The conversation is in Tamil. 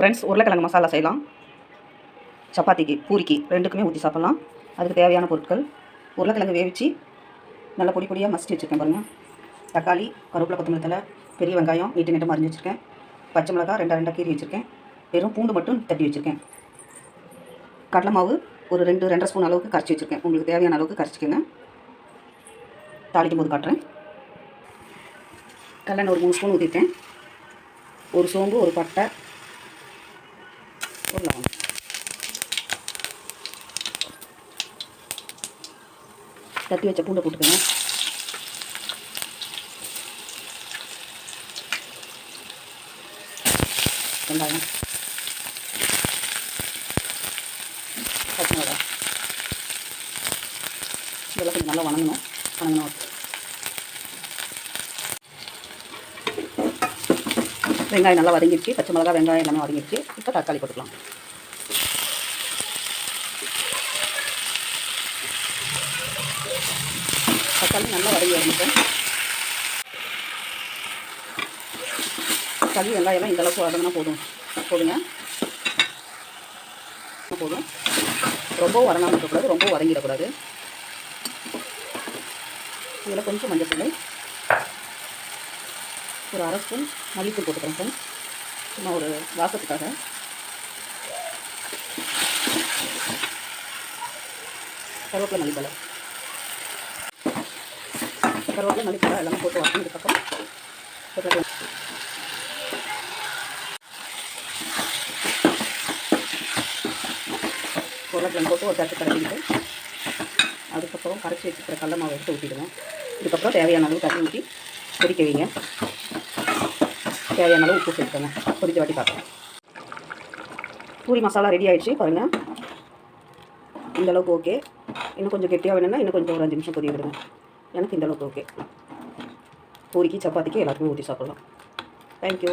ஃப்ரெண்ட்ஸ் உருளைக்கிழங்கு மசாலா செய்யலாம். சப்பாத்திக்கு பூரிக்கு ரெண்டுக்குமே ஊற்றி சாப்பிட்லாம். அதுக்கு தேவையான பொருட்கள். உருளைக்கிழங்கு வேவிச்சு நல்லா பொடி பொடியாக மசிச்சு வச்சுருக்கேன் பாருங்கள் தக்காளி கருவேப்பிலை கொத்தமல்லி தழை பெரிய வெங்காயம் நீட்டு நீட்டமாக அரிஞ்சு வச்சுருக்கேன். பச்சை மிளகா ரெண்டா ரெண்டாக கீறி வச்சுருக்கேன். வெறும் பூண்டு மட்டும் தட்டி வச்சுருக்கேன். கடலை மாவு ஒரு ரெண்டு ரெண்டரை ஸ்பூன் அளவுக்கு கரைச்சி வச்சுருக்கேன். உங்களுக்கு தேவையான அளவுக்கு கரைச்சிக்கோங்க. தாளிக்கும் போது காட்டுறேன். கல்லெண்ணெய் ஒரு மூணு ஸ்பூன் ஊற்றிருக்கேன் ஒரு சோம்பு ஒரு பட்டை ஒரு லவங்கம் தட்டி வச்ச பூண்டை போட்டுக்கோங்க. வெங்காயம். பச்சை மிளகா இதெல்லாம் கொஞ்சம் நல்லா வணங்கணும். வணங்கணும் வெங்காயம் நல்லா வதங்கிடுச்சு பச்சை மிளகா வெங்காயம் எல்லாமே வதங்கிடுச்சு. இப்போ தக்காளி போட்டுக்கலாம். தக்காளி நல்லா வதங்கி வரணும் தக்காளி வெங்காயம்லாம் இந்த அளவுக்கு வதங்கினா போதும். போதுங்க. போதும். ரொம்ப வதங்காமல் இருக்கக்கூடாது ரொம்ப வதங்கிடக்கூடாது. இதில் கொஞ்சம் மஞ்சள் தூள் ஒரு அரை ஸ்பூன் மல்லித்தூள் போட்டுக்கிறேன் சார் சும்மா ஒரு வாசத்துக்காக. கருவேப்பிலை மல்லித்தலை கருவேப்பிலை மல்லித்தலை எல்லாமே போட்டு வதங்கினதுக்கப்புறம் பக்கம். உருளைக்கிழங்கு போட்டு ஒரு தட்டு கரைச்சிட்டு அதுக்கப்புறம் கரைச்சி வச்சுக்கிற கடல மாவு எடுத்து ஊற்றிடுவேன் இதுக்கப்புறம் தேவையான அளவு தண்ணி ஊற்றி கொதிக்க வைங்க. தேவையான அளவு உப்பு சேர்த்துக்கோங்க. கொதிக்க வாட்டி பார்க்கலாம் பூரி மசாலா ரெடி ஆகிடுச்சு பாருங்கள் இந்தளவுக்கு ஓகே இன்னும் கொஞ்சம் கெட்டியாக வேணும்னா இன்னும் கொஞ்சம் ஒரு அஞ்சு நிமிஷம் கொதிக்க விடுங்க. எனக்கு இந்த அளவுக்கு ஓகே பூரிக்கு சப்பாத்திக்கு எல்லாத்துக்குமே ஊற்றி சாப்பிட்லாம். தேங்க்யூ